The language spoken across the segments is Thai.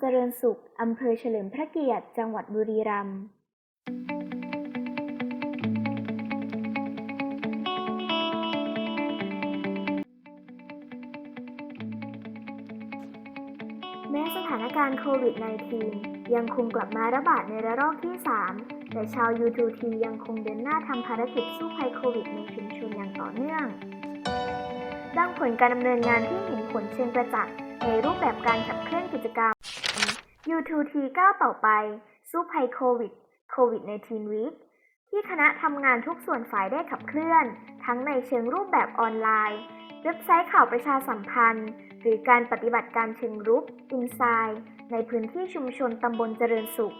เจริญสุข อำเภอเฉลิมพระเกียรติ จังหวัดบุรีรัมย์แม้สถานการณ์โควิด -19 ยังคงกลับมาระบาดในระลอกที่ 3 แต่ชาว U2T ยังคงเดินหน้าทำภารกิจสู้ภัยโควิดในชุมชนอย่างต่อเนื่องดังผลการดำเนินงานที่เห็นผลเชิงประจักษ์ในรูปแบบการขับเคลื่อนกิจกรรม U2T ก้าวต่อไป สู้ภัยโควิดโควิด19 Week ที่คณะทำงานทุกส่วนฝ่ายได้ขับเคลื่อน ทั้งในเชิงรูปแบบออนไลน์ เว็บไซต์ข่าวประชาสัมพันธ์ หรือการปฏิบัติการเชิงรุกอินไซด์ในพื้นที่ชุมชนตำบลเจริญสุข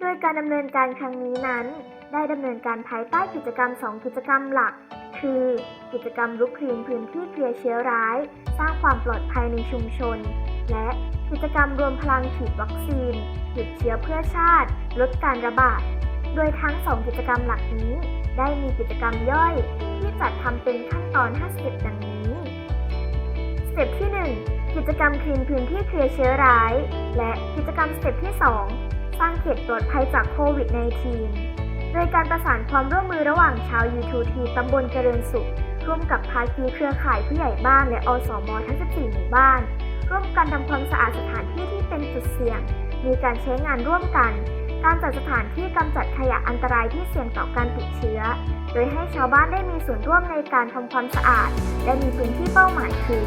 โดยการดำเนินการครั้งนี้นั้น ได้ดำเนินการภายใต้กิจกรรม 2 กิจกรรมหลัก คือ กิจกรรมรุกคลีนพื้นที่เคลียเชื้อร้าย สร้างความปลอดภัยในชุมชน และกิจกรรมรวมพลังฉีดวัคซีน หยุดเชื้อเพื่อชาติ ลดการระบาด โดยทั้ง2กิจกรรมหลักนี้ ได้มีกิจกรรมย่อย ที่จัดทำเป็นขั้นตอน5สเต็ปดังนี้สเต็ปที่ 1 กิจกรรมคลีนพื้นที่เคลียร์เชื้อร้าย และกิจกรรมสเต็ปที่ 2 สร้างเขตปลอดภัยจากโควิด -19 โดยการประสานความร่วมมือระหว่างชาว U2T ตำบลเจริญสุข ร่วมกับภาคีเครือข่ายผู้ใหญ่บ้านและอสมทั้ง 14 หมู่บ้าน ร่วมกันทำความสะอาดสถานที่ที่เป็นจุดเสี่ยง มีการใช้งานร่วมกัน การจัดสถานที่กำจัดขยะอันตรายที่เสี่ยงต่อการติดเชื้อ โดยให้ชาวบ้านได้มีส่วนร่วมในการทำความสะอาด และมีพื้นที่เป้าหมายคือ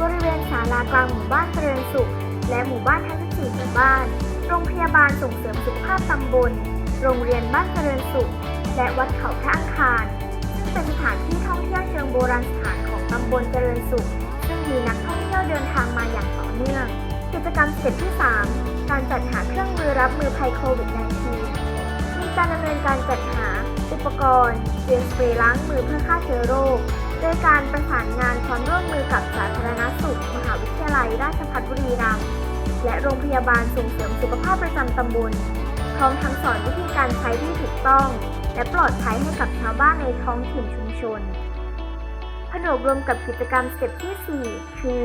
บริเวณศาลากลางหมู่บ้านเจริญสุข และหมู่บ้านทั้ง 14 หมู่บ้าน โรงพยาบาลส่งเสริมสุขภาพตำบล โรงเรียนบ้านเจริญสุข และวัดเขาพระอังคาร ซึ่งเป็นสถานที่ท่องเที่ยวเชิงโบราณสถานของตำบลเจริญสุข ซึ่งมีนักท่องเที่ยวเดินทางมาอย่างต่อเนื่อง กิจกรรมสเต็ปที่ 3 การจัดหาเครื่องมือรับมือภัยโควิด -19 มีการดำเนินการจัดหาอุปกรณ์เจลสเปรย์ล้างมือเพื่อฆ่าเชื้อโรคโดยการประสานงานความร่วมมือกับสาธารณสุข มหาวิทยาลัยราชภัฏบุรีรัมย์และโรงพยาบาลส่งเสริมสุขภาพประจำตำบล พร้อมทั้งสอนวิธีการใช้ที่ถูกต้อง และปลอดภัยให้กับชาวบ้านในท้องถิ่นชุมชน ผนวกรวมกับกิจกรรมสเต็ปที่ 4 คือ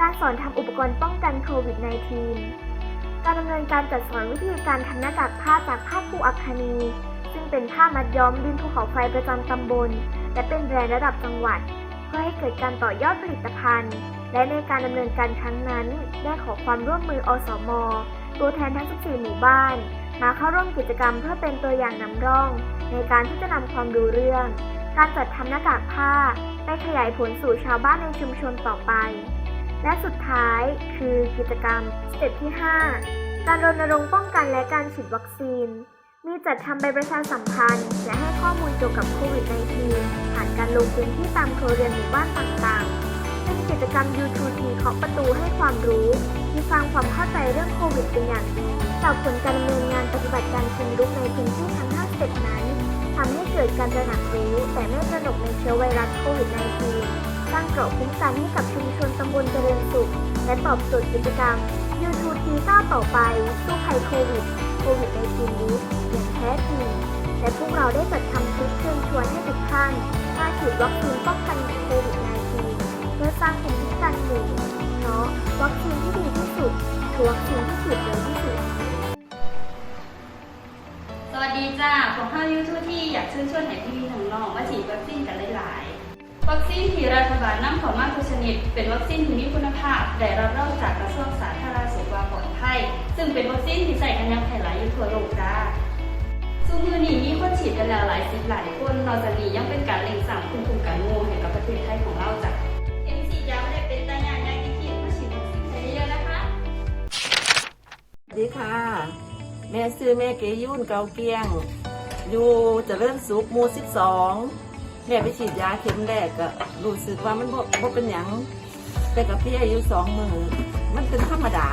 การสอนทำอุปกรณ์ป้องกันโควิด -19 การดำเนินการจัดสอนวิธีการทำหน้ากากผ้าจากผ้าปูอัคคนี ซึ่งเป็นผ้ามัดย้อมดินภูเขาไฟประจำตำบล และเป็นแบรนด์ระดับจังหวัด เพื่อให้เกิดการต่อยอดผลิตภัณฑ์ และในการดำเนินการครั้งนั้น ได้ขอความร่วมมืออสมตัวแทนทั้ง 14 หมู่บ้าน มาเข้าร่วมกิจกรรมเพื่อเป็นตัวอย่างนำร่อง ในการที่จะนำความรู้เรื่อง การจัดทำหน้ากากผ้า ไปขยายผลสู่ชาวบ้านในชุมชนต่อไป และสุดท้ายคือกิจกรรมสเต็ปที่ 5 การรณรงค์ป้องกันและการฉีดวัคซีน มีจัดทำใบประชาสัมพันธ์ และให้ข้อมูลเกี่ยวกับโควิด -19 ผ่านการลงพื้นที่ตามครัวเรือนหมู่บ้านต่างๆเป็นกิจกรรม U2T เคาะประตูให้ความรู้ที่สร้างความเข้าใจเรื่องโควิดเป็นอย่างดี จากผลการดำเนินงานปฏิบัติการเชิงรุกในพื้นที่ทั้ง5สเต็ปนั้นทำให้เกิดการตระหนักรู้ แต่ไม่ตระหนกในเชื้อไวรัสโควิด -19 สร้างเกราะคุ้มกันให้กับชุมชนตำบลเจริญสุข และตอบโจทย์กิจกรรม U2T ก้าต่อไปสู้ภัยโควิดโควิด -19 นี้อย่างแท้จริงและพวกเราได้จัดทำคลิปเชิญชวนให้ทุกท่านมาฉีดวัคซีนป้องกันโควิด -19 เพื่อสร้างภูมิคุ้มกันหมู่เพราะวัคซีนที่ดีที่สุดคือวัคซีนที่ฉีดเร็วที่สุด ดีจ้าผมข้าวยูทูบที่อยากเชิญชวนให้พี่น้องๆมาฉีดวัคซีนกันหลายๆ วัคซีนที่รัฐบาลนำเข้ามาทุกชนิด เป็นวัคซีนที่มีคุณภาพ ได้รับรองจากกระทรวงสาธารณสุขว่าปลอดภัย ซึ่งเป็นวัคซีนที่ใส่กันอยังแพร่หลายอยู่ทั่วโลกจ้าซึ่งมือนี้มีคนฉีดกันแล้วหลายสิบหลายคนนอกจากนี้ยังเป็นการเล็งสั่งภูมิคุ้มกันหมู่ให้กับประเทศไทยของเราจ้ะเอ็มซียาไม่ได้เป็นตายางยางที่ขีดมาฉีดวัคซีนกันเยอะๆนะคะสวัสดีค่ะ แม่ซื้อแม่เกยุ่นเกาเกียง อยู่เจริญสุขหมูสิบสองแม่ไปฉีดยาเข็มแรกก็รู้สึกว่ามันบ่บ่เป็นหยังแต่กับพี่อายุสองมือมันเป็นธรรมดา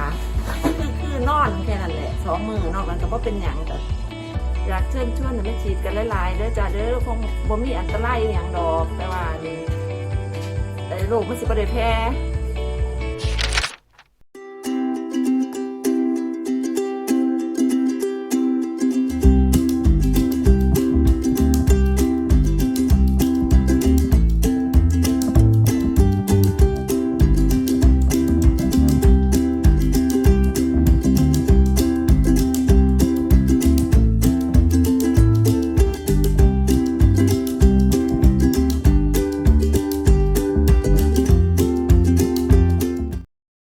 คือคือนอนแค่นั้นแหละสองมือนอกนั้นก็บ่เป็นหยังก็อยากเชิญชวนให้ไปฉีดกันหลายๆเด้อจ้าเด้อคงบ่มีอันตรายอหย่างดอกแต่ว่านี่ไอ้โรคมันสิบ่ได้แพร่